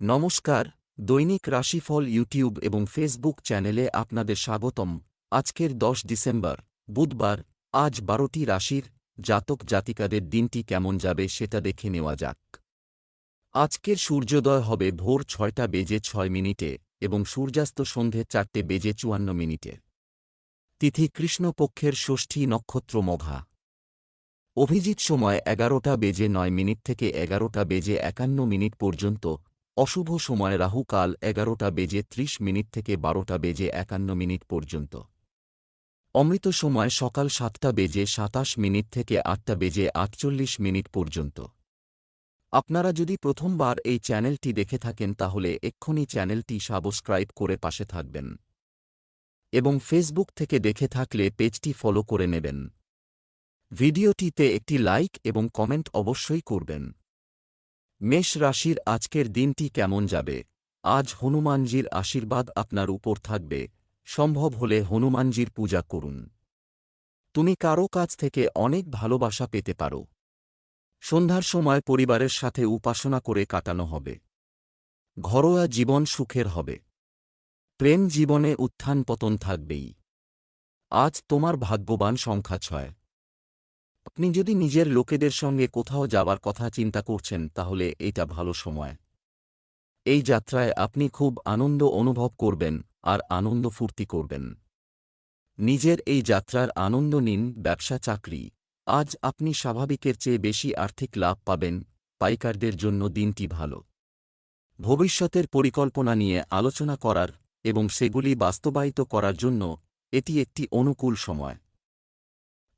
নমস্কার, দৈনিক রাশিফল ইউটিউব এবং ফেসবুক চ্যানেলে আপনাদের স্বাগতম। আজকের দশ ডিসেম্বর, বুধবার, আজ বারোটি রাশির জাতক জাতিকাদের দিনটি কেমন যাবে সেটা দেখে নেওয়া যাক। আজকের সূর্যোদয় হবে ভোর ছয়টা বেজে ছয় মিনিটে এবং সূর্যাস্ত সন্ধে চারটে বেজে চুয়ান্ন মিনিটে। তিথি কৃষ্ণপক্ষের ষষ্ঠী নক্ষত্র মঘা। অভিজিৎ সময় এগারোটা বেজে নয় মিনিট থেকে এগারোটা বেজে একান্ন মিনিট পর্যন্ত অশুভ সময় রাহুকাল এগারোটা বেজে ত্রিশ মিনিট থেকে বারোটা বেজে একান্ন মিনিট পর্যন্ত। অমৃত সময় সকাল সাতটা বেজে সাতাশ মিনিট থেকে আটটা বেজে আটচল্লিশ মিনিট পর্যন্ত। আপনারা যদি প্রথমবার এই চ্যানেলটি দেখে থাকেন তাহলে এক্ষুনি চ্যানেলটি সাবস্ক্রাইব করে পাশে থাকবেন। এবং ফেসবুক থেকে দেখে থাকলে পেজটি ফলো করে নেবেন। ভিডিওটিতে একটি লাইক এবং কমেন্ট অবশ্যই করবেন। মেষ রাশির আজকের দিনটি কেমন যাবে? আজ হনুমানজির আশীর্বাদ আপনার উপর থাকবে। সম্ভব হলে হনুমানজির পূজা করুন। তুমি কারও কাছ থেকে অনেক ভালোবাসা পেতে পারো। সন্ধ্যার সময় পরিবারের সাথে উপাসনা করে কাটানো হবে। ঘরোয়া জীবন সুখের হবে। প্রেম জীবনে উত্থান পতন থাকবেই। আজ তোমার ভাগ্যবান সংখ্যা ছয়। আপনি যদি নিজের লোকেদের সঙ্গে কোথাও যাবার কথা চিন্তা করছেন, তাহলে এটা ভালো সময়। এই যাত্রায় আপনি খুব আনন্দ অনুভব করবেন আর আনন্দ ফুর্তি করবেন। নিজের এই যাত্রার আনন্দ নিন, ব্যবসা, চাকরি। আজ আপনি স্বাভাবিকের চেয়ে বেশি আর্থিক লাভ পাবেন, পাইকারদের জন্য দিনটি ভালো। ভবিষ্যতের পরিকল্পনা নিয়ে আলোচনা করার এবং সেগুলি বাস্তবায়িত করার জন্য এটি একটি অনুকূল সময়।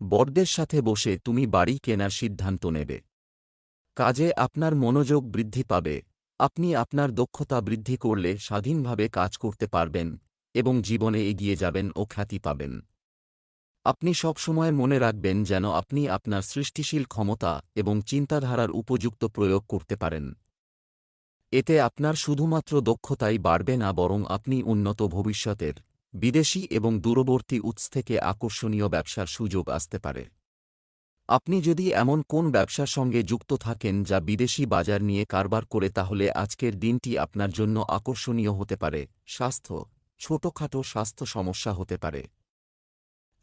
বড়দের সাথে বসে তুমি বাড়ি কেনার সিদ্ধান্ত নেবে। কাজে আপনার মনোযোগ বৃদ্ধি পাবে। আপনি আপনার দক্ষতা বৃদ্ধি করলে স্বাধীনভাবে কাজ করতে পারবেন এবং জীবনে এগিয়ে যাবেন ও খ্যাতি পাবেন। আপনি সবসময় মনে রাখবেন যেন আপনি আপনার সৃষ্টিশীল ক্ষমতা এবং চিন্তাধারার উপযুক্ত প্রয়োগ করতে পারেন। এতে আপনার শুধুমাত্র দক্ষতাই বাড়বে না বরং আপনি উন্নত ভবিষ্যতের বিদেশি এবং দূরবর্তী উৎস থেকে আকর্ষণীয় ব্যবসার সুযোগ আসতে পারে। আপনি যদি এমন কোন ব্যবসার সঙ্গে যুক্ত থাকেন যা বিদেশি বাজার নিয়ে কারবার করে, তাহলে আজকের দিনটি আপনার জন্য আকর্ষণীয় হতে পারে। স্বাস্থ্য, ছোটখাটো স্বাস্থ্য সমস্যা হতে পারে।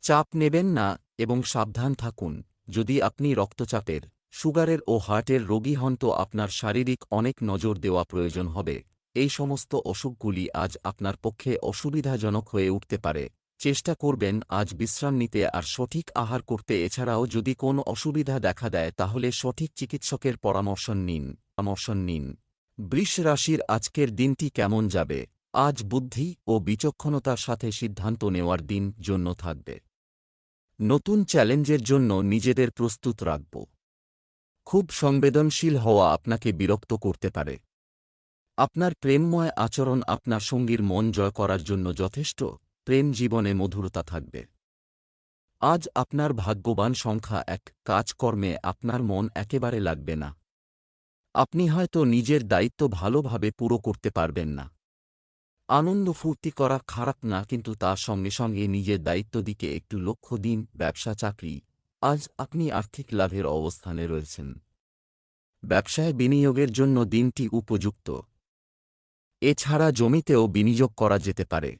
চাপ নেবেন না এবং সাবধান থাকুন। যদি আপনি রক্তচাপের, সুগারের ও হার্টের রোগী হন, তো আপনার শারীরিক অনেক নজর দেওয়া প্রয়োজন হবে। এই সমস্ত অসুখগুলি আজ আপনার পক্ষে অসুবিধাজনক হয়ে উঠতে পারে। চেষ্টা করবেন আজ বিশ্রাম নিতে আর সঠিক আহার করতে। এছাড়াও যদি কোন অসুবিধা দেখা দেয়, তাহলে সঠিক চিকিৎসকের পরামর্শ নিন। পরামর্শ নিন। বৃষ রাশির আজকের দিনটি কেমন যাবে? আজ বুদ্ধি ও বিচক্ষণতার সাথে সিদ্ধান্ত নেওয়ার দিন জন্য থাকবে। নতুন চ্যালেঞ্জের জন্য নিজেদের প্রস্তুত রাখব। খুব সংবেদনশীল হওয়া আপনাকে বিরক্ত করতে পারে। আপনার প্রেমময় আচরণ আপনার সঙ্গীর মন জয় করার জন্য যথেষ্ট, প্রেম জীবনে মধুরতা থাকবে। আজ আপনার ভাগ্যবান সংখ্যা এক, কাজকর্মে আপনার মন একেবারে লাগবে না। আপনি হয়তো নিজের দায়িত্ব ভালোভাবে পুরো করতে পারবেন না। আনন্দ ফুর্তি করা খারাপ না, কিন্তু তার সঙ্গে সঙ্গে নিজের দায়িত্ব দিকে একটু লক্ষ্য দিন, ব্যবসা, চাকরি। আজ আপনি আর্থিক লাভের অবস্থানে রয়েছেন। ব্যবসায় বিনিয়োগের জন্য দিনটি উপযুক্ত। এছাড়া জমিতেও বিনিয়োগ করা যেতে পারে।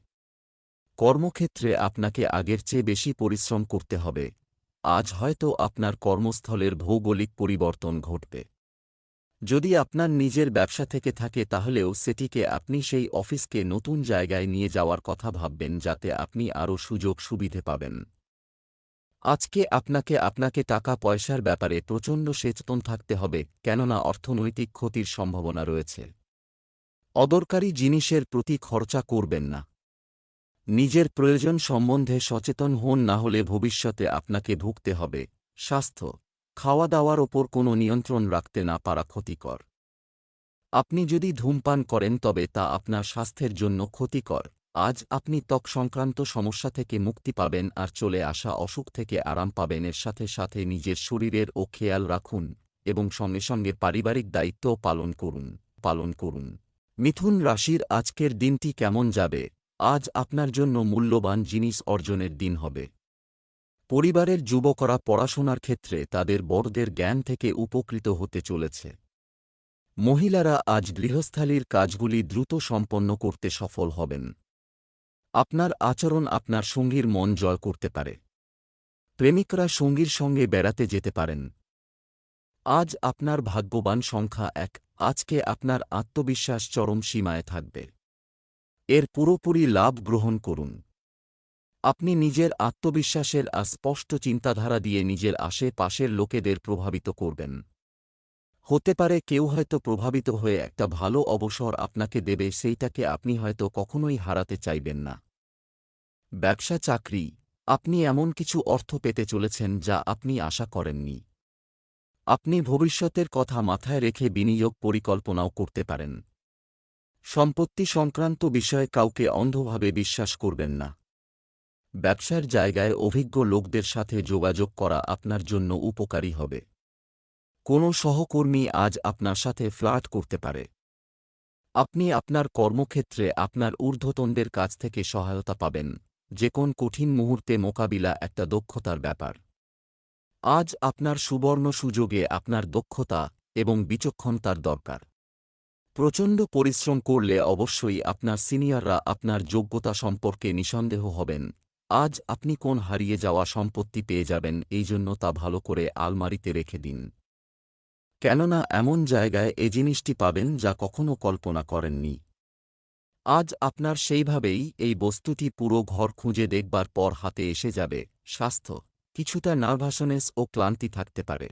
কর্মক্ষেত্রে আপনাকে আগের চেয়ে বেশি পরিশ্রম করতে হবে। আজ হয়তো আপনার কর্মস্থলের ভৌগোলিক পরিবর্তন ঘটবে। যদি আপনার নিজের ব্যবসা থেকে থাকে তাহলেও সেটিকে আপনি সেই অফিসকে নতুন জায়গায় নিয়ে যাওয়ার কথা ভাববেন যাতে আপনি আরও সুযোগ সুবিধে পাবেন। আজকে আপনাকে আপনাকে টাকা পয়সার ব্যাপারে প্রচণ্ড সচেতন থাকতে হবে, কেননা অর্থনৈতিক ক্ষতির সম্ভাবনা রয়েছে। অদরকারি জিনিসের প্রতি খরচা করবেন না। নিজের প্রয়োজন সম্বন্ধে সচেতন হন না হলে ভবিষ্যতে আপনাকে ভুগতে হবে। স্বাস্থ্য খাওয়া দাওয়ার ওপর কোনো নিয়ন্ত্রণ রাখতে না পারা ক্ষতিকর। আপনি যদি ধূমপান করেন তবে তা আপনার স্বাস্থ্যের জন্য ক্ষতিকর। আজ আপনি ত্বক সংক্রান্ত সমস্যা থেকে মুক্তি পাবেন আর চলে আসা অসুখ থেকে আরাম পাবেন। এর সাথে সাথে নিজের শরীরের ও খেয়াল রাখুন এবং সঙ্গে সঙ্গে পারিবারিক দায়িত্ব পালন করুন। পালন করুন। মিথুন রাশির আজকের দিনটি কেমন যাবে? আজ আপনার জন্য মূল্যবান জিনিস অর্জনের দিন হবে। পরিবারের যুবকরা পড়াশোনার ক্ষেত্রে তাদের বড়দের জ্ঞান থেকে উপকৃত হতে চলেছে। মহিলারা আজ গৃহস্থালীর কাজগুলি দ্রুত সম্পন্ন করতে সফল হবেন। আপনার আচরণ আপনার সঙ্গীর মন জয় করতে পারে। প্রেমিকরা সঙ্গীর সঙ্গে বেড়াতে যেতে পারেন। আজ আপনার ভাগ্যবান সংখ্যা এক, আজকে আপনার আত্মবিশ্বাস চরম সীমায় থাকবে। এর পুরোপুরি লাভ গ্রহণ করুন। আপনি নিজের আত্মবিশ্বাসের স্পষ্ট চিন্তাধারা দিয়ে নিজের আশেপাশের লোকেদের প্রভাবিত করবেন। হতে পারে কেউ হয়তো প্রভাবিত হয়ে একটা ভালো অবসর আপনাকে দেবে, সেইটাকে আপনি হয়তো কখনোই হারাতে চাইবেন না। ব্যবসা চাকরি, আপনি এমন কিছু অর্থ পেতে চলেছেন যা আপনি আশা করেননি। আপনি ভবিষ্যতের কথা মাথায় রেখে বিনিয়োগ পরিকল্পনাও করতে পারেন। সম্পত্তি সংক্রান্ত বিষয়ে কাউকে অন্ধভাবে বিশ্বাস করবেন না। ব্যবসার জায়গায় অভিজ্ঞ লোকদের সাথে যোগাযোগ করা আপনার জন্য উপকারী হবে। কোনো সহকর্মী আজ আপনার সাথে ফ্লার্ট করতে পারে। আপনি আপনার কর্মক্ষেত্রে আপনার ঊর্ধ্বতনদের কাছ থেকে সহায়তা পাবেন। যে কোন কঠিন মুহূর্তে মোকাবিলা একটা দক্ষতার ব্যাপার। আজ আপনার সুবর্ণ সুযোগে আপনার দক্ষতা এবং বিচক্ষণতার দরকার। প্রচণ্ড পরিশ্রম করলে অবশ্যই আপনার সিনিয়ররা আপনার যোগ্যতা সম্পর্কে নিঃসন্দেহ হবেন। আজ আপনি কোন হারিয়ে যাওয়া সম্পত্তি পেয়ে যাবেন এই জন্য তা ভালো করে আলমারিতে রেখে দিন। কেননা এমন জায়গায় এ জিনিসটি পাবেন যা কখনো কল্পনা করেননি। আজ আপনার সেইভাবেই এই বস্তুটি পুরো ঘর খুঁজে দেখবার পর হাতে এসে যাবে, স্বাস্থ্য। কিছুটা নার্ভাসনেস ও ক্লান্তি থাকতে পারে।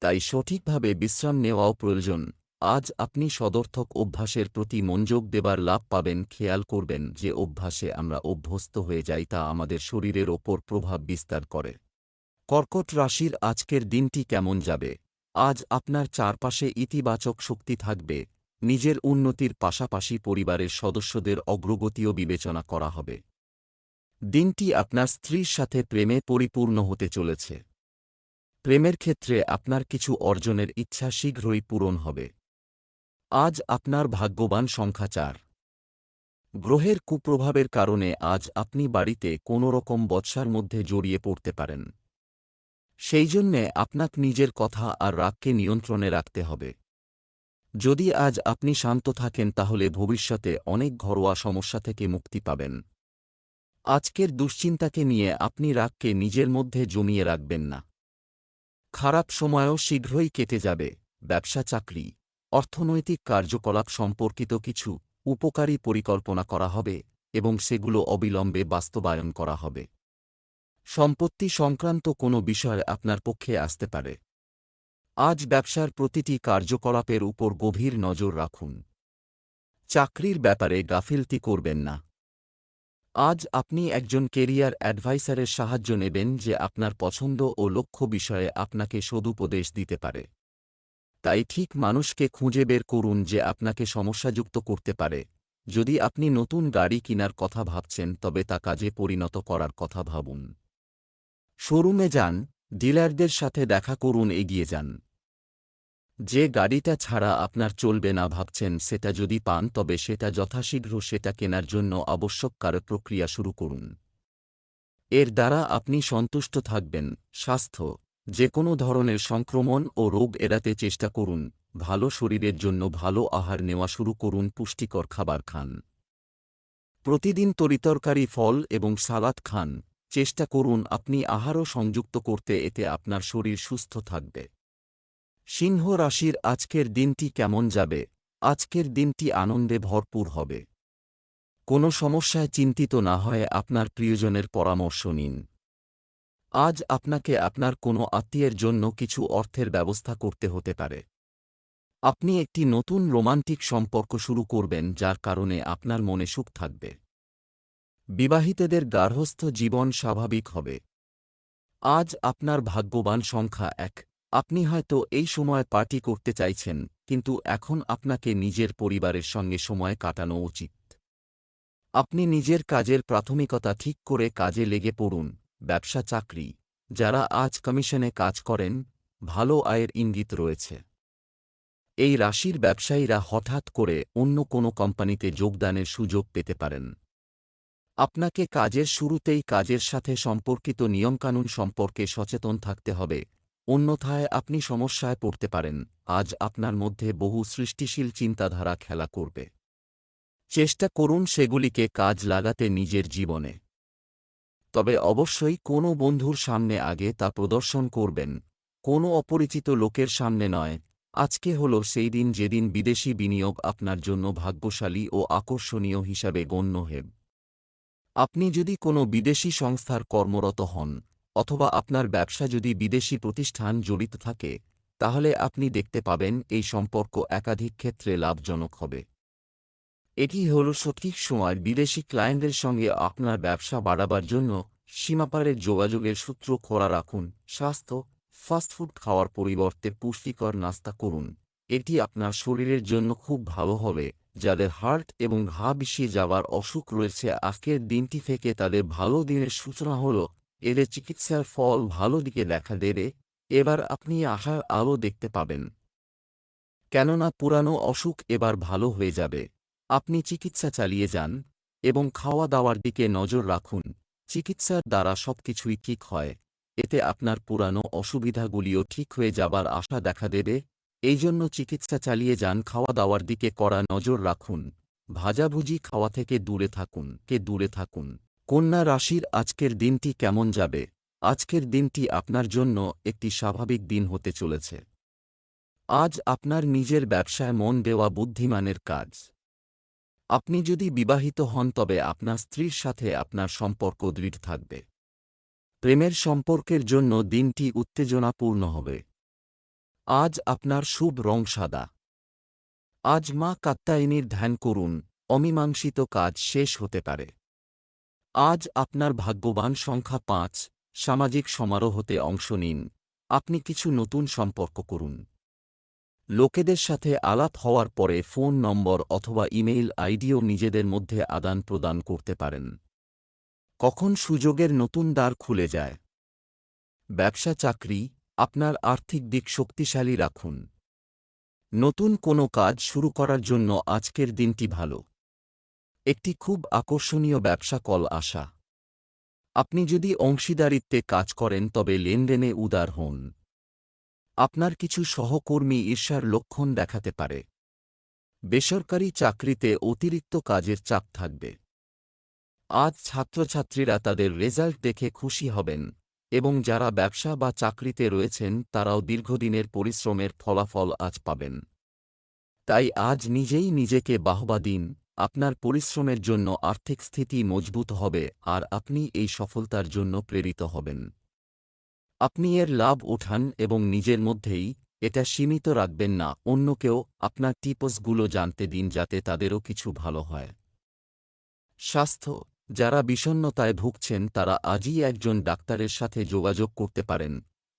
তাই সঠিকভাবে বিশ্রাম নেওয়াও প্রয়োজন। আজ আপনি সদর্থক অভ্যাসের প্রতি মনোযোগ দেবার লাভ পাবেন। খেয়াল করবেন যে অভ্যাসে আমরা অভ্যস্ত হয়ে যাই তা আমাদের শরীরের ওপর প্রভাব বিস্তার করে। কর্কট রাশির আজকের দিনটি কেমন যাবে? আজ আপনার চারপাশে ইতিবাচক শক্তি থাকবে। নিজের উন্নতির পাশাপাশি পরিবারের সদস্যদের অগ্রগতিও বিবেচনা করা হবে। দিনটি আপনার স্ত্রীর সাথে প্রেমে পরিপূর্ণ হতে চলেছে। প্রেমের ক্ষেত্রে আপনার কিছু অর্জনের ইচ্ছা শীঘ্রই পূরণ হবে। আজ আপনার ভাগ্যবান সংখ্যা চার। গ্রহের কুপ্রভাবের কারণে আজ আপনি বাড়িতে কোনো রকম বৎসার মধ্যে জড়িয়ে পড়তে পারেন। সেই জন্যে আপনাক নিজের কথা আর রাগকে নিয়ন্ত্রণে রাখতে হবে। যদি আজ আপনি শান্ত থাকেন তাহলে ভবিষ্যতে অনেক ঘরোয়া সমস্যা থেকে মুক্তি পাবেন। আজকের দুশ্চিন্তাকে নিয়ে আপনি রাগকে নিজের মধ্যে জমিয়ে রাখবেন না। খারাপ সময়ও শীঘ্রই কেটে যাবে, ব্যবসা, চাকরি, অর্থনৈতিক কার্যকলাপ সম্পর্কিত কিছু উপকারী পরিকল্পনা করা হবে এবং সেগুলো অবিলম্বে বাস্তবায়ন করা হবে। সম্পত্তি সংক্রান্ত কোনো বিষয় আপনার পক্ষে আসতে পারে। আজ ব্যবসার প্রতিটি কার্যকলাপের উপর গভীর নজর রাখুন। চাকরির ব্যাপারে গাফিলতি করবেন না। আজ আপনি একজন কেরিয়ার অ্যাডভাইসারের সাহায্য নেবেন যে আপনার পছন্দ ও লক্ষ্য বিষয়ে আপনাকে সদুপদেশ দিতে পারে। তাই ঠিক মানুষকে খুঁজে বের করুন যে আপনাকে সমস্যাযুক্ত করতে পারে। যদি আপনি নতুন গাড়ি কেনার কথা ভাবছেন, তবে তা কাজে পরিণত করার কথা ভাবুন। শোরুমে যান, ডিলারদের সাথে দেখা করুন, এগিয়ে যান। যে গাড়িটা ছাড়া আপনার চলবে না ভাবছেন সেটা যদি পান তবে সেটা যথাশীঘ্র সেটা কেনার জন্য আবশ্যক কার প্রক্রিয়া শুরু করুন। এর দ্বারা আপনি সন্তুষ্ট থাকবেন। স্বাস্থ্য যে কোনো ধরনের সংক্রমণ ও রোগ এড়াতে চেষ্টা করুন। ভালো শরীরের জন্য ভালো আহার নেওয়া শুরু করুন, পুষ্টিকর খাবার খান। প্রতিদিন তরিতরকারি ফল এবং সালাদ খান। চেষ্টা করুন আপনি আহারও সংযুক্ত করতে এতে আপনার শরীর সুস্থ থাকবে। সিংহ রাশির আজকের দিনটি কেমন যাবে? আজকের দিনটি আনন্দে ভরপুর হবে। কোনো সমস্যায় চিন্তিত না হয়ে আপনার প্রিয়জনের পরামর্শ নিন। আজ আপনাকে আপনার কোনো আত্মীয়ের জন্য কিছু অর্থের ব্যবস্থা করতে হতে পারে। আপনি একটি নতুন রোমান্টিক সম্পর্ক শুরু করবেন, যার কারণে আপনার মনে সুখ থাকবে। বিবাহিতদের গার্হস্থ জীবন স্বাভাবিক হবে। আজ আপনার ভাগ্যবান সংখ্যা এক। আপনি হয়তো এই সময় পার্টি করতে চাইছেন, কিন্তু এখন আপনাকে নিজের পরিবারের সঙ্গে সময় কাটানো উচিত। আপনি নিজের কাজের প্রাথমিকতা ঠিক করে কাজে লেগে পড়ুন, ব্যবসা চাকরি, যারা আজ কমিশনে কাজ করেন, ভালো আয়ের ইঙ্গিত রয়েছে। এই রাশির ব্যবসায়ীরা হঠাৎ করে অন্য কোনো কোম্পানিতে যোগদানের সুযোগ পেতে পারেন। আপনাকে কাজের শুরুতেই কাজের সাথে সম্পর্কিত নিয়মকানুন সম্পর্কে সচেতন থাকতে হবে অন্যথায় আপনি সমস্যায় পড়তে পারেন, আজ আপনার মধ্যে বহু সৃষ্টিশীল চিন্তাধারা খেলা করবে। চেষ্টা করুন সেগুলিকে কাজ লাগাতে নিজের জীবনে। তবে অবশ্যই কোনো বন্ধুর সামনে আগে তা প্রদর্শন করবেন, কোনো অপরিচিত লোকের সামনে নয়, আজকে হল সেই দিন যেদিন বিদেশি বিনিয়োগ আপনার জন্য ভাগ্যশালী ও আকর্ষণীয় হিসাবে গণ্য হেব। আপনি যদি কোনো বিদেশি সংস্থার কর্মরত হন অথবা আপনার ব্যবসা যদি বিদেশি প্রতিষ্ঠান জড়িত থাকে, তাহলে আপনি দেখতে পাবেন এই সম্পর্ক একাধিক ক্ষেত্রে লাভজনক হবে। এটি হল সঠিক সময় বিদেশি ক্লায়েন্টদের সঙ্গে আপনার ব্যবসা বাড়াবার জন্য সীমাপারের যোগাযোগের সূত্র খোলা রাখুন, স্বাস্থ্য ফাস্টফুড খাওয়ার পরিবর্তে পুষ্টিকর নাস্তা করুন। এটি আপনার শরীরের জন্য খুব ভালো হবে, যাদের হার্ট এবং ঘা বিষিয়ে যাওয়ার অসুখ রয়েছে। আজকের দিনটি থেকে তাদের ভালো দিনের সূচনা হল এদের চিকিৎসার ফল ভালো দিকে দেখা দেবে, এবার আপনি আশার আলো দেখতে পাবেন। কেননা পুরানো অসুখ এবার ভালো হয়ে যাবে। আপনি চিকিৎসা চালিয়ে যান এবং খাওয়া দাওয়ার দিকে নজর রাখুন। চিকিৎসার দ্বারা সবকিছুই ঠিক হয়। এতে আপনার পুরানো অসুবিধাগুলিও ঠিক হয়ে যাবার আশা দেখা দেবে। এই জন্য চিকিৎসা চালিয়ে যান খাওয়া দাওয়ার দিকে কড়া নজর রাখুন। ভাজাভুজি খাওয়া থেকে দূরে থাকুন, কে দূরে থাকুন। কন্যা রাশির আজকের দিনটি কেমন যাবে? আজকের দিনটি আপনার জন্য একটি স্বাভাবিক দিন হতে চলেছে। আজ আপনার নিজের ব্যবসায় মন দেওয়া বুদ্ধিমানের কাজ। আপনি যদি বিবাহিত হন, তবে আপনার স্ত্রীর সাথে আপনার সম্পর্ক দৃঢ় থাকবে। প্রেমের সম্পর্কের জন্য দিনটি উত্তেজনাপূর্ণ হবে। আজ আপনার শুভ রং সাদা। আজ মা কাত্তায়নীর ধ্যান করুন। অমীমাংসিত কাজ শেষ হতে পারে। আজ আপনার ভাগ্যবান সংখ্যা পাঁচ, সামাজিক সমারোহতে অংশ নিন। আপনি কিছু নতুন সম্পর্ক করুন। লোকেদের সাথে আলাপ হওয়ার পরে ফোন নম্বর অথবা ইমেইল আইডিও নিজেদের মধ্যে আদান প্রদান করতে পারেন। কখন সুযোগের নতুন দ্বার খুলে যায়? ব্যবসা চাকরি, আপনার আর্থিক দিক শক্তিশালী রাখুন। নতুন কোনো কাজ শুরু করার জন্য আজকের দিনটি ভালো। একটি খুব আকর্ষণীয় ব্যবসা কল আসা আপনি যদি অংশীদারিত্বে কাজ করেন, তবে লেনদেনে উদার হন। আপনার কিছু সহকর্মী ঈর্ষার লক্ষণ দেখাতে পারে। বেসরকারি চাকরিতে অতিরিক্ত কাজের চাপ থাকবে। আজ ছাত্রছাত্রীরা তাদের রেজাল্ট দেখে খুশি হবেন, এবং যারা ব্যবসা বা চাকরিতে রয়েছেন, তারাও দীর্ঘদিনের পরিশ্রমের ফলাফল আজ পাবেন। তাই আজ নিজেই নিজেকে বাহবা দিন আপনার পরিশ্রমের জন্য আর্থিক স্থিতি মজবুত হবে আর আপনি এই সফলতার জন্য প্রেরিত হবেন। আপনি এর লাভ ওঠান এবং নিজের মধ্যেই এটা সীমিত রাখবেন না অন্যকেও আপনার টিপসগুলো জানতে দিন যাতে তাদেরও কিছু ভালো হয়। স্বাস্থ্য, যারা বিষণ্নতায় ভুগছেন তারা আজই একজন ডাক্তারের সাথে যোগাযোগ করতে পারেন।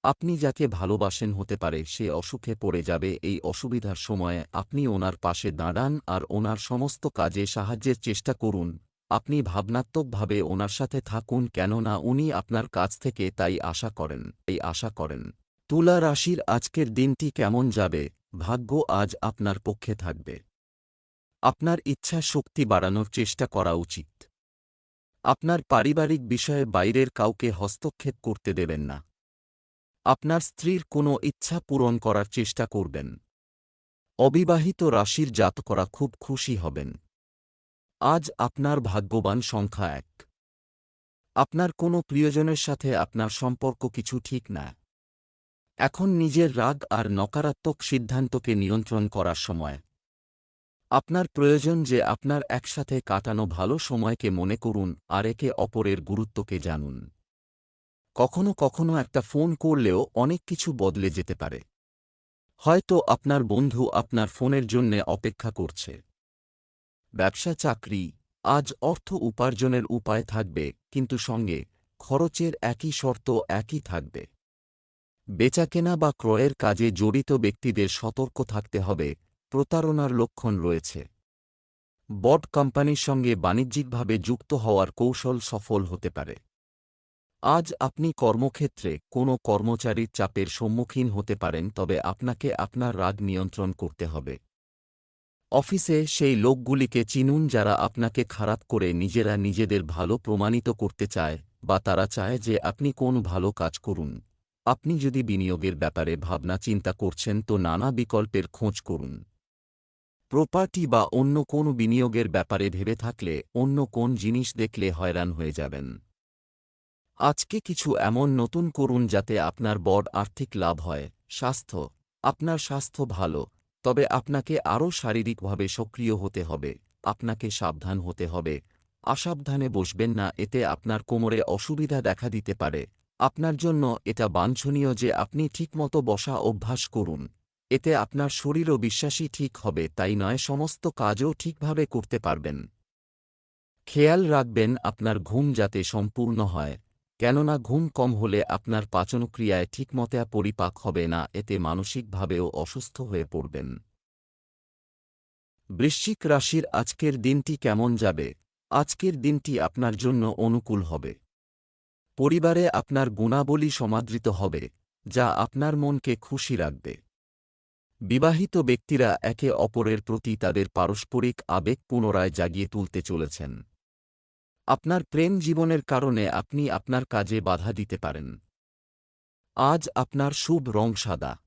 আপনি যাকে ভালোবাসেন হতে পারে, সে অসুখে পড়ে যাবে, এই অসুবিধার সময়ে আপনি ওনার পাশে দাঁড়ান আর ওনার সমস্ত কাজে সাহায্যের চেষ্টা করুন। আপনি ভাবনাত্মকভাবে ওনার সাথে থাকুন কেননা উনি আপনার কাছ থেকে তাই আশা করেন এই আশা করেন। তুলা রাশির আজকের দিনটি কেমন যাবে? ভাগ্য আজ আপনার পক্ষে থাকবে। আপনার ইচ্ছা শক্তি বাড়ানোর চেষ্টা করা উচিত। আপনার পারিবারিক বিষয়ে বাইরের কাউকে হস্তক্ষেপ করতে দেবেন না। আপনার স্ত্রীর কোনো ইচ্ছা পূরণ করার চেষ্টা করবেন। অবিবাহিত রাশির জাতকরা খুব খুশি হবেন। আজ আপনার ভাগ্যবান সংখ্যা এক। আপনার কোনো প্রিয়জনের সাথে আপনার সম্পর্ক কিছু ঠিক না। এখন নিজের রাগ আর নকারাত্মক সিদ্ধান্তকে নিয়ন্ত্রণ করার সময়। আপনার প্রয়োজন যে আপনার একসাথে কাটানো ভালো সময়কে মনে করুন আর একে অপরের গুরুত্বকে জানুন। কখনো কখনো একটা ফোন করলেও অনেক কিছু বদলে যেতে পারে। হয়তো আপনার বন্ধু আপনার ফোনের জন্যে অপেক্ষা করছে। ব্যবসা, চাকরি, আজ অর্থ উপার্জনের উপায় থাকবে, কিন্তু সঙ্গে খরচের একই শর্ত একই থাকবে। বেচাকেনা বা ক্রয়ের কাজে জড়িত ব্যক্তিদের সতর্ক থাকতে হবে, প্রতারণার লক্ষণ রয়েছে। বড কোম্পানির সঙ্গে বাণিজ্যিকভাবে যুক্ত হওয়ার কৌশল সফল হতে পারে। আজ আপনি কর্মক্ষেত্রে কোনো কর্মচারীর চাপের সম্মুখীন হতে পারেন, তবে আপনাকে আপনার রাগ নিয়ন্ত্রণ করতে হবে। অফিসে সেই লোকগুলিকে চিনুন যারা আপনাকে খারাপ করে নিজেরা নিজেদের ভালো প্রমাণিত করতে চায় বা তারা চায় যে আপনি কোন ভালো কাজ করুন। আপনি যদি বিনিয়োগের ব্যাপারে ভাবনা চিন্তা করছেন, তো নানা বিকল্পের খোঁজ করুন। প্রপার্টি বা অন্য কোনো বিনিয়োগের ব্যাপারে ভেবে থাকলে অন্য কোন জিনিস দেখলে হয়রান হয়ে যাবেন। আজকে কিছু এমন নতুন করুন যাতে আপনার বড় আর্থিক লাভ হয়, স্বাস্থ্য, আপনার স্বাস্থ্য ভালো, তবে আপনাকে আরও শারীরিকভাবে সক্রিয় হতে হবে, আপনাকে সাবধান হতে হবে অসাবধানে বসবেন না, এতে আপনার কোমরে অসুবিধা দেখা দিতে পারে, আপনার জন্য এটা বাঞ্ছনীয় যে আপনি ঠিকমতো বসা অভ্যাস করুন, এতে আপনার শরীরও বিশ্বাসী ঠিক হবে, তাই নয়, সমস্ত কাজও ঠিকভাবে করতে পারবেন। খেয়াল রাখবেন আপনার ঘুম যাতে সম্পূর্ণ হয় কেননা ঘুম কম হলে আপনার পাচনক্রিয়ায় ঠিকমতো পরিপাক হবে না, এতে মানসিকভাবেও অসুস্থ হয়ে পড়বেন। বৃশ্চিক রাশির আজকের দিনটি কেমন যাবে? আজকের দিনটি আপনার জন্য অনুকূল হবে। পরিবারে আপনার গুণাবলী সমাদৃত হবে, যা আপনার মনকে খুশি রাখবে। বিবাহিত ব্যক্তিরা একে অপরের প্রতি তাদের পারস্পরিক আবেগ পুনরায় জাগিয়ে তুলতে চলেছেন। আপনার প্রেম জীবনের কারণে আপনি আপনার কাজে বাধা দিতে পারেন। আজ আপনার শুভ রং সাদা।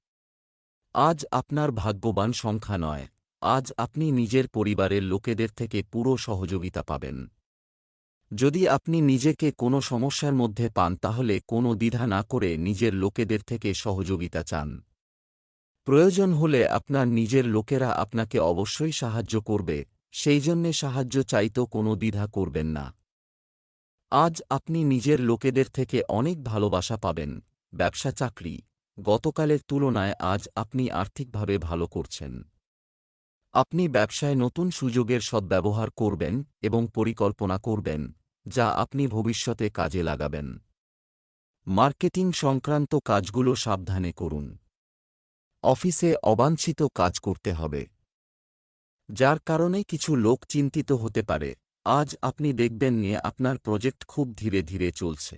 আজ আপনার ভাগ্যবান সংখ্যা নয়। আজ আপনি নিজের পরিবারের লোকেদের থেকে পুরো সহযোগিতা পাবেন। যদি আপনি নিজেকে কোনো সমস্যার মধ্যে পান, তাহলে কোনো দ্বিধা না করে নিজের লোকেদের থেকে সহযোগিতা চান। প্রয়োজন হলে আপনার নিজের লোকেরা আপনাকে অবশ্যই সাহায্য করবে, সেই জন্যে সাহায্য চাইতেও কোনো দ্বিধা করবেন না। আজ আপনি নিজের লোকেদের থেকে অনেক ভালোবাসা পাবেন। ব্যবসা চাকরি। গতকালের তুলনায় আজ আপনি আর্থিকভাবে ভালো করছেন। আপনি ব্যবসায় নতুন সুযোগের সদ্ব্যবহার করবেন এবং পরিকল্পনা করবেন, যা আপনি ভবিষ্যতে কাজে লাগাবেন। মার্কেটিং সংক্রান্ত কাজগুলো সাবধানে করুন। অফিসে অবাঞ্ছিত কাজ করতে হবে, যার কারণে কিছু লোক চিন্তিত হতে পারে। আজ আপনি দেখবেন নিয়ে আপনার প্রজেক্ট খুব ধীরে ধীরে চলছে।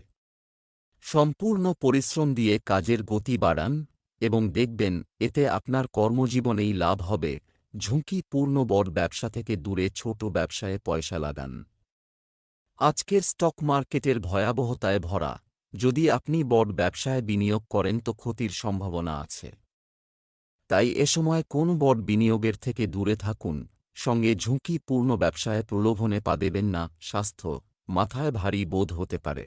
সম্পূর্ণ পরিশ্রম দিয়ে কাজের গতি বাড়ান এবং দেখবেন এতে আপনার কর্মজীবনেই লাভ হবে, ঝুঁকিপূর্ণ বড় ব্যবসা থেকে দূরে ছোট ব্যবসায় পয়সা লাগান। আজকের স্টক মার্কেটের ভয়াবহতায় ভরা, যদি আপনি বড় ব্যবসায় বিনিয়োগ করেন তো ক্ষতির সম্ভাবনা আছে। তাই এ সময় কোন বড় বিনিয়োগের থেকে দূরে থাকুন সঙ্গে ঝুঁকিপূর্ণ ব্যবসায় প্রলোভনে পা দেবেন না, স্বাস্থ্য মাথায় ভারী বোধ হতে পারে।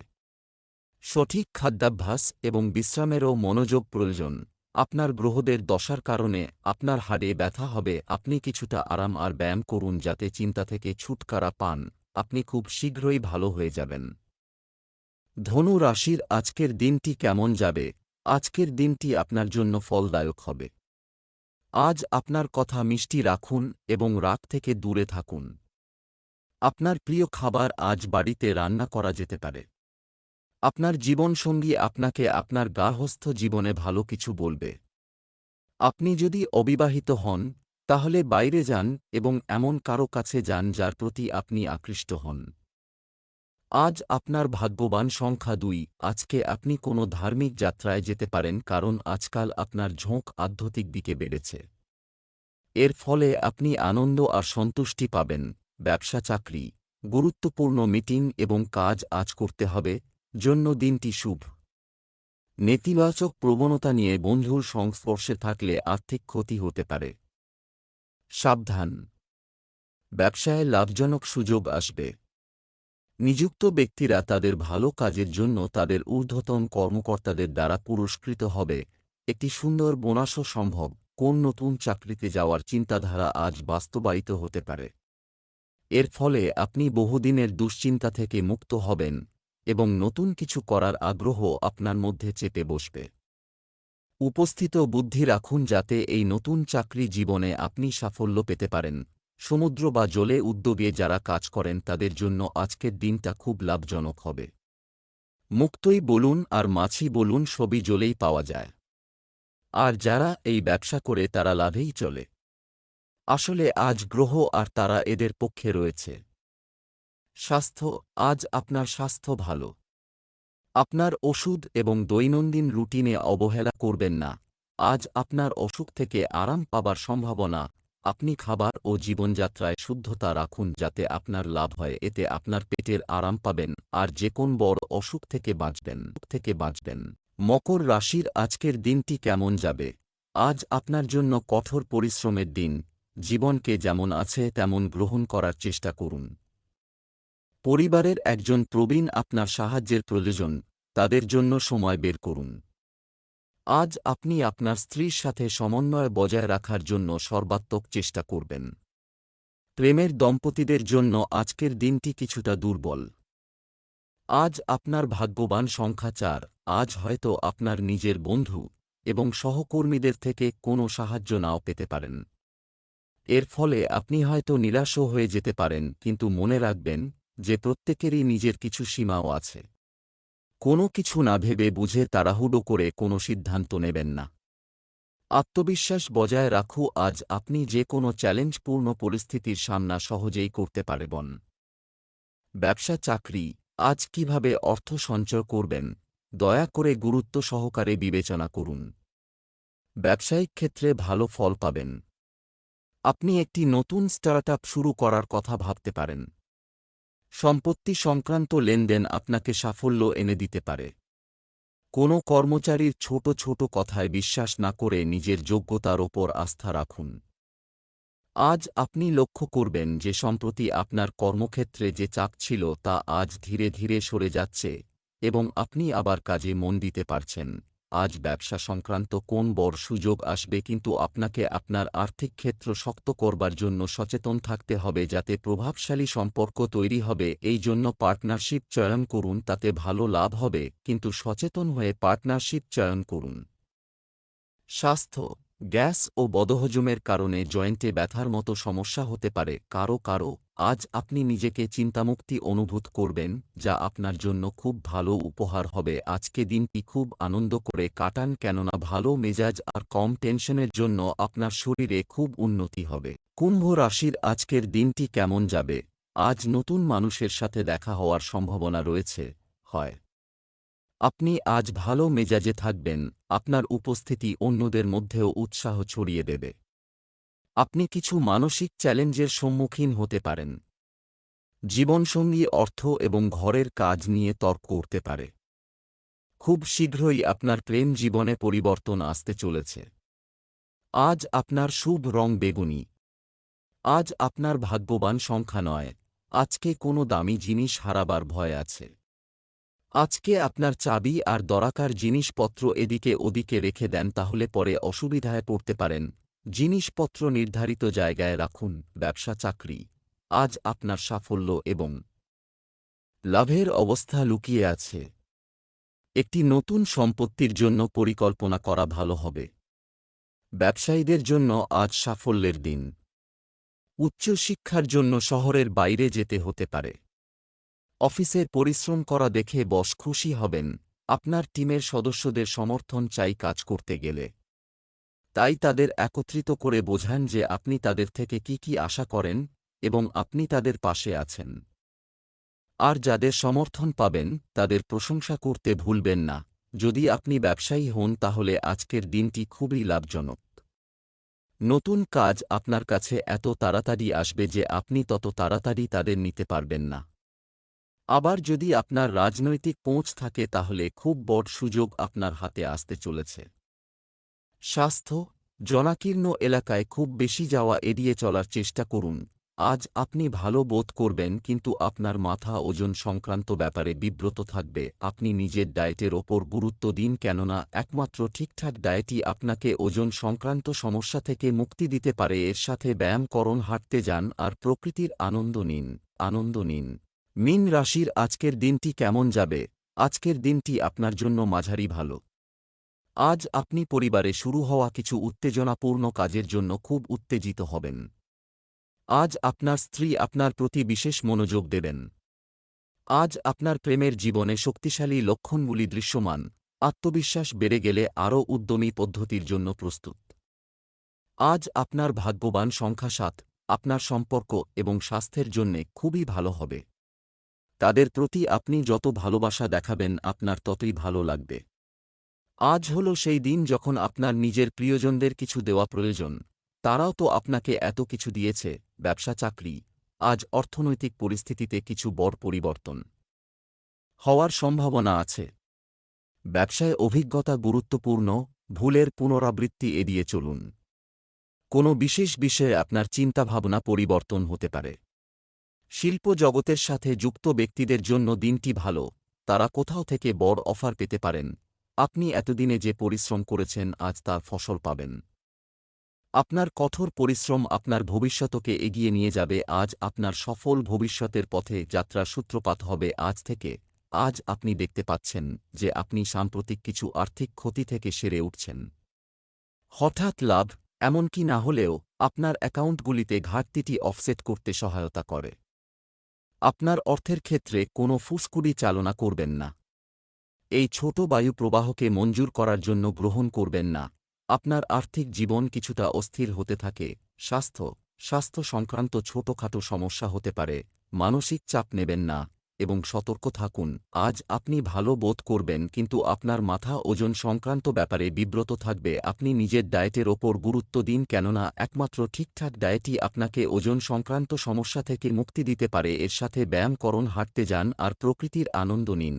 সঠিক খাদ্যাভ্যাস এবং বিশ্রামেরও মনোযোগ প্রয়োজন। আপনার গ্রহদের দশার কারণে আপনার হাড়ে ব্যথা হবে, আপনি কিছুটা আরাম আর ব্যায়াম করুন যাতে চিন্তা থেকে ছুটকারা পান, আপনি খুব শীঘ্রই ভালো হয়ে যাবেন। ধনু রাশির আজকের দিনটি কেমন যাবে? আজকের দিনটি আপনার জন্য ফলদায়ক হবে। আজ আপনার কথা মিষ্টি রাখুন এবং রাগ থেকে দূরে থাকুন। আপনার প্রিয় খাবার আজ বাড়িতে রান্না করা যেতে পারে। আপনার জীবনসঙ্গী আপনাকে আপনার গার্হস্থ জীবনে ভালো কিছু বলবে। আপনি যদি অবিবাহিত হন, তাহলে বাইরে যান এবং এমন কারও কাছে যান যার প্রতি আপনি আকৃষ্ট হন। আজ আপনার ভাগ্যবান সংখ্যা দুই। আজকে আপনি কোনো ধার্মিক যাত্রায় যেতে পারেন কারণ আজকাল আপনার ঝোঁক আধ্যাত্মিক দিকে বেড়েছে। এর ফলে আপনি আনন্দ আর সন্তুষ্টি পাবেন। ব্যবসা, চাকরি, গুরুত্বপূর্ণ মিটিং এবং কাজ আজ করতে হবে। জন্য দিনটি শুভ। নেতিবাচক প্রবণতা নিয়ে বন্ধুর সংস্পর্শে থাকলে আর্থিক ক্ষতি হতে পারে। সাবধান। ব্যবসায় লাভজনক সুযোগ আসবে। নিযুক্ত ব্যক্তিরা তাদের ভালো কাজের জন্য তাদের ঊর্ধ্বতন কর্মকর্তাদের দ্বারা পুরস্কৃত হবে। একটি সুন্দর বোনাসও সম্ভব, কোন নতুন চাকরিতে যাওয়ার চিন্তাধারা আজ বাস্তবায়িত হতে পারে। এর ফলে আপনি বহুদিনের দুশ্চিন্তা থেকে মুক্ত হবেন এবং নতুন কিছু করার আগ্রহ আপনার মধ্যে চেপে বসবে। উপস্থিত বুদ্ধি রাখুন যাতে এই নতুন চাকরি জীবনে আপনি সাফল্য পেতে পারেন। সমুদ্র বা জলে উদ্যোগে যারা কাজ করেন তাদের জন্য আজকের দিনটা খুব লাভজনক হবে। মুক্তই বলুন আর মাছি বলুন সবই জলেই পাওয়া যায়। আর যারা এই ব্যবসা করে তারা লাভেই চলে। আসলে আজ গ্রহ আর তারা এদের পক্ষে রয়েছে। স্বাস্থ্য, আজ আপনার স্বাস্থ্য ভালো। আপনার ওষুধ এবং দৈনন্দিন রুটিনে অবহেলা করবেন না। আজ আপনার অসুখ থেকে আরাম পাবার সম্ভাবনা আপনি খাবার ও জীবনযাত্রায় শুদ্ধতা রাখুন যাতে আপনার লাভ হয়, এতে আপনার পেটের আরাম পাবেন, আর যে কোন বড় অসুখ থেকে বাঁচবেন থেকে বাঁচবেন। মকর রাশির আজকের দিনটি কেমন যাবে? আজ আপনার জন্য কঠোর পরিশ্রমের দিন, জীবনকে যেমন আছে তেমন গ্রহণ করার চেষ্টা করুন। পরিবারের একজন প্রবীণ আপনার সাহায্যের প্রয়োজন, তাদের জন্য সময় বের করুন। আজ আপনি আপনার স্ত্রীর সাথে সমন্বয় বজায় রাখার জন্য সর্বাত্মক চেষ্টা করবেন। প্রেমের দম্পতিদের জন্য আজকের দিনটি কিছুটা দুর্বল। আজ আপনার ভাগ্যবান সংখ্যা চার, আজ হয়তো আপনার নিজের বন্ধু এবং সহকর্মীদের থেকে কোনো সাহায্য নাও পেতে পারেন। এর ফলে আপনি হয়তো নিরাশও হয়ে যেতে পারেন, কিন্তু মনে রাখবেন যে প্রত্যেকেরই নিজের কিছু সীমাও আছে। কোনো কিছু না ভেবে বুঝে তাড়াহুড়ো করে কোনো সিদ্ধান্ত নেবেন না। আত্মবিশ্বাস বজায় রাখু, আজ আপনি যে কোনো চ্যালেঞ্জপূর্ণ পরিস্থিতির সামনা সহজেই করতে পারবেন। ব্যবসা চাকরি, আজ কীভাবে অর্থ সঞ্চয় করবেন, দয়া করে গুরুত্ব সহকারে বিবেচনা করুন। ব্যবসায়িক ক্ষেত্রে ভালো ফল পাবেন। আপনি একটি নতুন স্টার্টআপ শুরু করার কথা ভাবতে পারেন। সম্পত্তি সংক্রান্ত লেনদেন আপনাকে সাফল্য এনে দিতে পারে। কোনো কর্মচারীর ছোট ছোট কথায় বিশ্বাস না করে নিজের যোগ্যতার ওপর আস্থা রাখুন। আজ আপনি লক্ষ্য করবেন যে সম্প্রতি আপনার কর্মক্ষেত্রে যে চাপ ছিল তা আজ ধীরে ধীরে সরে যাচ্ছে এবং আপনি আবার কাজে মন দিতে পারছেন। আজ ব্যবসা সংক্রান্ত কোন বড় সুযোগ আসবে কিন্তু আপনাকে আপনার আর্থিক ক্ষেত্র শক্ত করবার জন্য সচেতন থাকতে হবে যাতে প্রভাবশালী সম্পর্ক তৈরি হবে। এই জন্য পার্টনারশিপ চয়ন করুন, তাতে ভালো লাভ হবে। কিন্তু সচেতন হয়ে পার্টনারশিপ চয়ন করুন। স্বাস্থ্য, গ্যাস ও বদহজমের কারণে জয়েন্টে ব্যথার মতো সমস্যা হতে পারে। কারও কারও আজ আপনি নিজেকে চিন্তামুক্তি অনুভূত করবেন, যা আপনার জন্য খুব ভালো উপহার হবে। আজকে দিনটি খুব আনন্দ করে কাটান কেননা ভালো মেজাজ আর কম টেনশনের জন্য আপনার শরীরে খুব উন্নতি হবে। কুম্ভ রাশির আজকের দিনটি কেমন যাবে? আজ নতুন মানুষের সাথে দেখা হওয়ার সম্ভাবনা রয়েছে। হয়। আপনি আজ ভালো মেজাজে থাকবেন। আপনার উপস্থিতি অন্যদের মধ্যেও উৎসাহ ছড়িয়ে দেবে। আপনি কিছু মানসিক চ্যালেঞ্জের সম্মুখীন হতে পারেন। জীবনসঙ্গী অর্থ এবং ঘরের কাজ নিয়ে তর্ক করতে পারে। খুব শীঘ্রই আপনার প্রেম জীবনে পরিবর্তন আসতে চলেছে। আজ আপনার শুভ রং বেগুনি। আজ আপনার ভাগ্যবান সংখ্যা নয়। আজকে কোনো দামি জিনিস হারাবার ভয় আছে। আজকে আপনার চাবি আর দরাকার জিনিসপত্র এদিকে ওদিকে রেখে দেন তাহলে পরে অসুবিধায় পড়তে পারেন। জিনিসপত্র নির্ধারিত জায়গায় রাখুন, ব্যবসা, চাকরি। আজ আপনার সাফল্য এবং লাভের অবস্থা লুকিয়ে আছে। একটি নতুন সম্পত্তির জন্য পরিকল্পনা করা ভালো হবে। ব্যবসায়ীদের জন্য আজ সাফল্যের দিন। উচ্চশিক্ষার জন্য শহরের বাইরে যেতে হতে পারে। অফিসের পরিশ্রম করা দেখে বস খুশি হবেন। আপনার টিমের সদস্যদের সমর্থন চাই কাজ করতে গেলে। তাই তাদের একত্রিত করে বোঝান যে আপনি তাদের থেকে কি কি আশা করেন এবং আপনি তাদের পাশে আছেন। আর যাদের সমর্থন পাবেন, তাদের প্রশংসা করতে ভুলবেন না। যদি আপনি ব্যবসায়ী হন, তাহলে আজকের দিনটি খুবই লাভজনক। নতুন কাজ আপনার কাছে এত তাড়াতাড়ি আসবে যে আপনি তত তাড়াতাড়ি তাদের নিতে পারবেন না। আবার যদি আপনার রাজনৈতিক পৌঁছ থাকে, তাহলে খুব বড় সুযোগ আপনার হাতে আসতে চলেছে। স্বাস্থ্য, জনাকীর্ণ এলাকায় খুব বেশি যাওয়া এড়িয়ে চলার চেষ্টা করুন। আজ আপনি ভালো বোধ করবেন কিন্তু আপনার মাথা ওজন সংক্রান্ত ব্যাপারে বিব্রত থাকবে। আপনি নিজের ডায়েটের ওপর গুরুত্ব দিন কেননা একমাত্র ঠিকঠাক ডায়েটই আপনাকে ওজন সংক্রান্ত সমস্যা থেকে মুক্তি দিতে পারে। এর সাথে ব্যায়াম করণ হাঁটতে যান আর প্রকৃতির আনন্দ নিন। আনন্দ নিন। মিন রাশির আজকের দিনটি কেমন যাবে? আজকের দিনটি আপনার জন্য মাঝারি ভালো। আজ আপনি পরিবারে শুরু হওয়া কিছু উত্তেজনাপূর্ণ কাজের জন্য খুব উত্তেজিত হবেন। আজ আপনার স্ত্রী আপনার প্রতি বিশেষ মনোযোগ দেবেন। আজ আপনার প্রেমের জীবনে শক্তিশালী লক্ষণগুলি দৃশ্যমান, আত্মবিশ্বাস বেড়ে গেলে আরও উদ্যমী পদ্ধতির জন্য প্রস্তুত। আজ আপনার ভাগ্যবান সংখ্যা সাত, আপনার সম্পর্ক এবং স্বাস্থ্যের জন্যে খুবই ভালো হবে। তাদের প্রতি আপনি যত ভালোবাসা দেখাবেন, আপনার ততই ভালো লাগবে। আজ হল সেই দিন যখন আপনার নিজের প্রিয়জনদের কিছু দেওয়া প্রয়োজন। তারাও তো আপনাকে এত কিছু দিয়েছে, ব্যবসা, চাকরি। আজ অর্থনৈতিক পরিস্থিতিতে কিছু বড় পরিবর্তন হওয়ার সম্ভাবনা আছে। ব্যবসায় অভিজ্ঞতা গুরুত্বপূর্ণ, ভুলের পুনরাবৃত্তি এড়িয়ে চলুন। কোনো বিশেষ বিষয়ে আপনার চিন্তাভাবনা পরিবর্তন হতে পারে। শিল্প জগতের সাথে যুক্ত ব্যক্তিদের জন্য দিনটি ভালো। তারা কোথাও থেকে বড় অফার পেতে পারেন। আপনি এতদিনে যে পরিশ্রম করেছেন, আজ তার ফসল পাবেন। আপনার কঠোর পরিশ্রম আপনার ভবিষ্যতকে এগিয়ে নিয়ে যাবে, আজ আপনার সফল ভবিষ্যতের পথে যাত্রার সূত্রপাত হবে, আজ থেকে, আজ আপনি দেখতে পাচ্ছেন যে আপনি সাম্প্রতিক কিছু আর্থিক ক্ষতি থেকে সেরে উঠছেন। হঠাৎ লাভ এমনকি না হলেও, আপনার অ্যাকাউন্টগুলিতে ঘাটতিটি অফসেট করতে সহায়তা করে। আপনার অর্থের ক্ষেত্রে কোনো ফুসকুড়ি চালনা করবেন না। এই ছোট বায়ু প্রবাহকে মঞ্জুর করার জন্য গ্রহণ করবেন না। আপনার আর্থিক জীবন কিছুটা অস্থির হতে থাকে। স্বাস্থ্য স্বাস্থ্য সংক্রান্ত ছোটখাটো সমস্যা হতে পারে। মানসিক চাপ নেবেন না এবং সতর্ক থাকুন। আজ আপনি ভালো বোধ করবেন কিন্তু আপনার মাথা ওজন সংক্রান্ত ব্যাপারে বিব্রত থাকবে। আপনি নিজের ডায়েটের ওপর গুরুত্ব দিন কেননা একমাত্র ঠিকঠাক ডায়েটই আপনাকে ওজন সংক্রান্ত সমস্যা থেকে মুক্তি দিতে পারে। এর সাথে ব্যায়াম করণ হাঁটতে যান আর প্রকৃতির আনন্দ নিন।